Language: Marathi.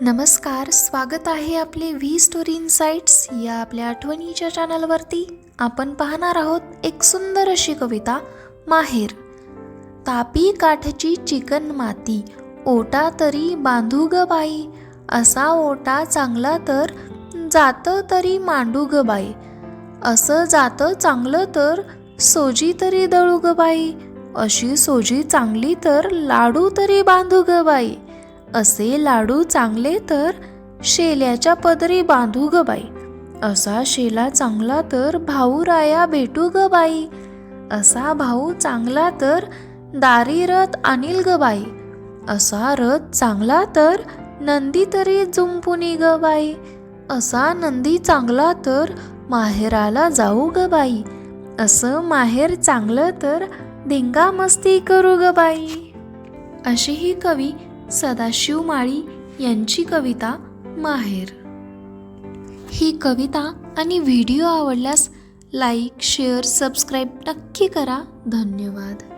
नमस्कार स्वागत आहे आपले व्ही स्टोरी इन्साइट्स या आपल्या आठवणीच्या चॅनलवरती. आपण पाहणार आहोत एक सुंदर अशी कविता माहेर. तापी काठची चिकन माती ओटा तरी बांधू ग बाई. असा ओटा चांगला तर जातं तरी मांडू ग बाई. असं जातं चांगलं तर सोजी तरी दळू ग बाई. अशी सोजी चांगली तर लाडू तरी बांधू ग बाई. असे लाडू चांगले तर शेल्याच्या पदरी बांधू ग बाई. असा शेला चांगला तर भाऊ राया भेटू ग बाई. असा भाऊ चांगला तर दारी रथ आणील ग बाई. असा रथ चांगला तर नंदी तरी जुंपुनी ग बाई. असा नंदी चांगला तर माहेराला जाऊ ग बाई. असं माहेर चांगलं तर धिंगा मस्ती करू ग बाई. अशी ही कवी सदाशिव माळी यांची कविता माहेर. ही कविता आणि व्हिडिओ आवडल्यास लाईक शेअर सबस्क्राईब नक्की करा. धन्यवाद.